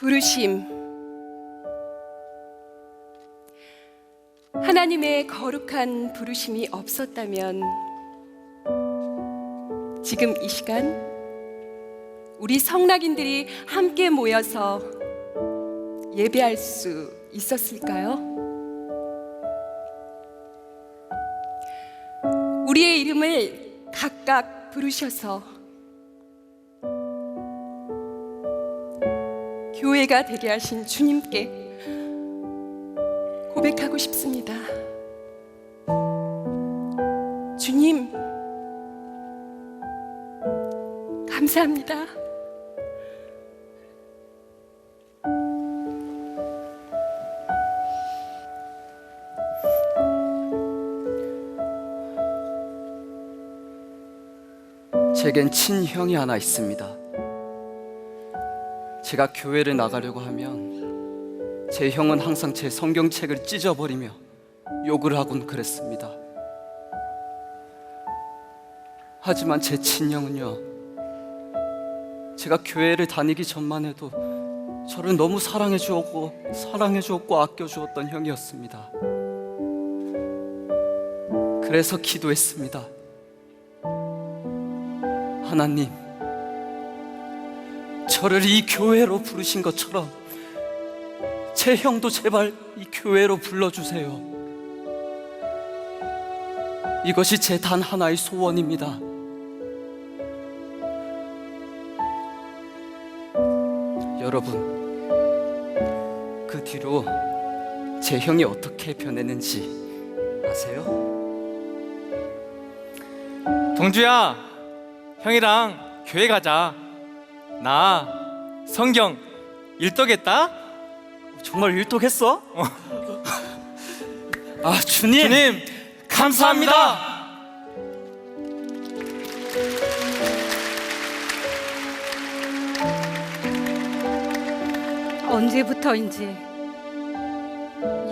부르심 하나님의 거룩한 부르심이 없었다면 지금 이 시간 우리 성락인들이 함께 모여서 예배할 수 있었을까요? 우리의 이름을 각각 부르셔서 교회가 되게 하신 주님께 고백하고 싶습니다. 주님, 감사합니다. 제겐 친형이 하나 있습니다. 제가 교회를 나가려고 하면 제 형은 항상 제 성경책을 찢어버리며 욕을 하곤 그랬습니다. 하지만 제 친형은요, 제가 교회를 다니기 전만 해도 저를 너무 사랑해 주었고 사랑해 주었고 아껴 주었던 형이었습니다. 그래서 기도했습니다. 하나님, 저를 이 교회로 부르신 것처럼 제 형도 제발 이 교회로 불러주세요. 이것이 제 단 하나의 소원입니다. 여러분, 그 뒤로 제 형이 어떻게 변했는지 아세요? 동주야, 형이랑 교회 가자. 나 성경 읽더겠다. 정말 일독했어? 아 주님, 주님, 감사합니다. 언제부터인지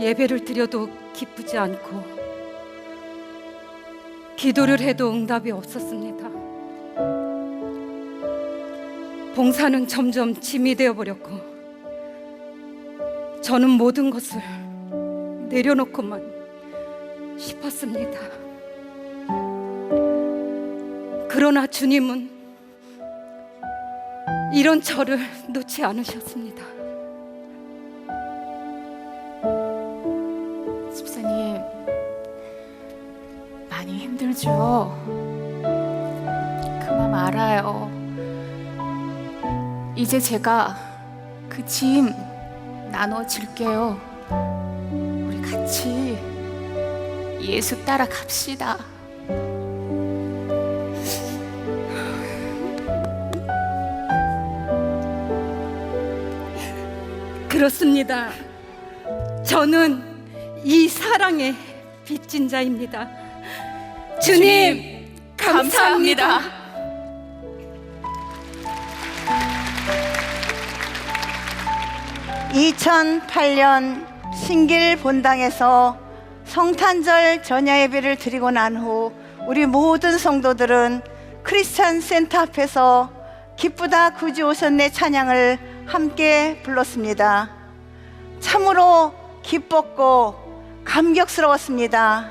예배를 드려도 기쁘지 않고 기도를 해도 응답이 없었습니다. 봉사는 점점 짐이 되어 버렸고 저는 모든 것을 내려놓고만 싶었습니다. 그러나 주님은 이런 저를 놓지 않으셨습니다. 집사님 많이 힘들죠? 그맘 알아요. 이제 제가 그 짐 나눠줄게요. 우리 같이 예수 따라 갑시다. 그렇습니다. 저는 이 사랑의 빚진 자입니다. 주님, 감사합니다. 2008년 신길 본당에서 성탄절 전야 예배를 드리고 난 후 우리 모든 성도들은 크리스찬 센터 앞에서 기쁘다 구주 오셨네 찬양을 함께 불렀습니다. 참으로 기뻤고 감격스러웠습니다.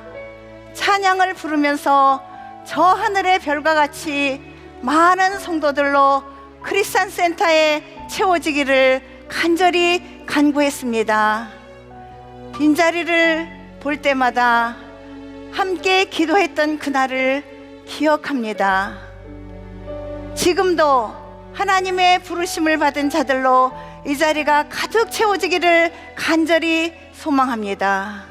찬양을 부르면서 저 하늘의 별과 같이 많은 성도들로 크리스찬 센터에 채워지기를 간절히 간구했습니다. 빈자리를 볼 때마다 함께 기도했던 그날을 기억합니다. 지금도 하나님의 부르심을 받은 자들로 이 자리가 가득 채워지기를 간절히 소망합니다.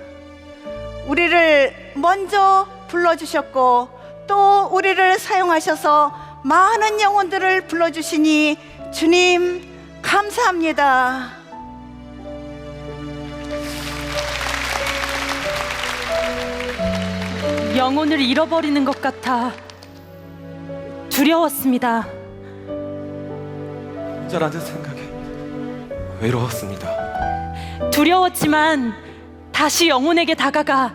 우리를 먼저 불러주셨고 또 우리를 사용하셔서 많은 영혼들을 불러주시니 주님 감사합니다. 영혼을 잃어버리는 것 같아 두려웠습니다. 혼자라는 생각에 외로웠습니다. 두려웠지만 다시 영혼에게 다가가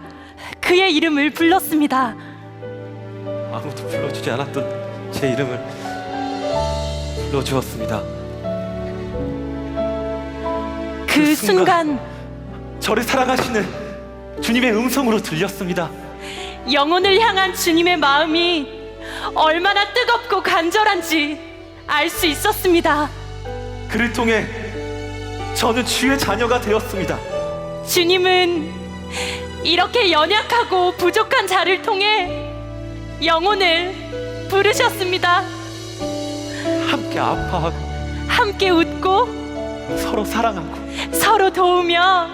그의 이름을 불렀습니다. 아무도 불러주지 않았던 제 이름을 불러주었습니다. 그 순간 저를 사랑하시는 주님의 음성으로 들렸습니다. 영혼을 향한 주님의 마음이 얼마나 뜨겁고 간절한지 알 수 있었습니다. 그를 통해 저는 주의 자녀가 되었습니다. 주님은 이렇게 연약하고 부족한 자를 통해 영혼을 부르셨습니다. 함께 아파하고 함께 웃고 서로 사랑하고 서로 도우며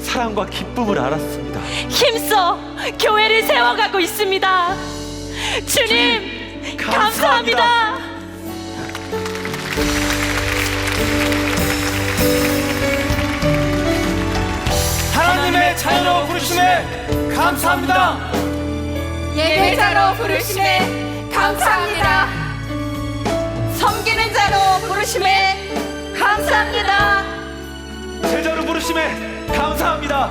사랑과 기쁨을 알았습니다. 힘써 교회를 세워가고 있습니다. 주님, 감사합니다. 감사합니다. 하나님의 자녀로 부르심에 감사합니다. 예배자로 부르심에 감사합니다. 섬기는 자로 부르심에 감사합니다. 제자로 부르심에 감사합니다.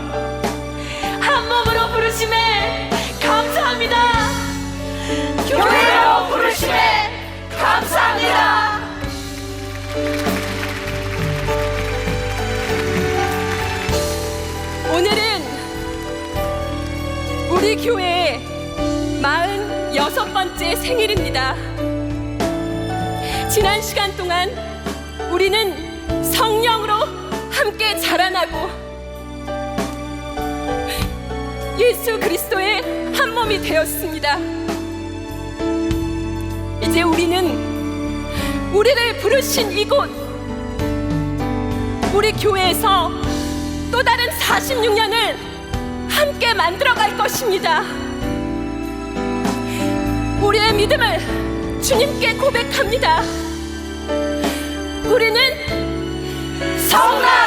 한 몸으로 부르심에 감사합니다. 교회로 부르심에 감사합니다. 오늘은 우리 교회의 46번째 생일입니다. 지난 시간 동안 우리는 성령으로 함께 자라나고 예수 그리스도의 한 몸이 되었습니다. 이제 우리는 우리를 부르신 이곳 우리 교회에서 또 다른 46년을 함께 만들어 갈 것입니다. 우리의 믿음을 주님께 고백합니다. 우리는 성남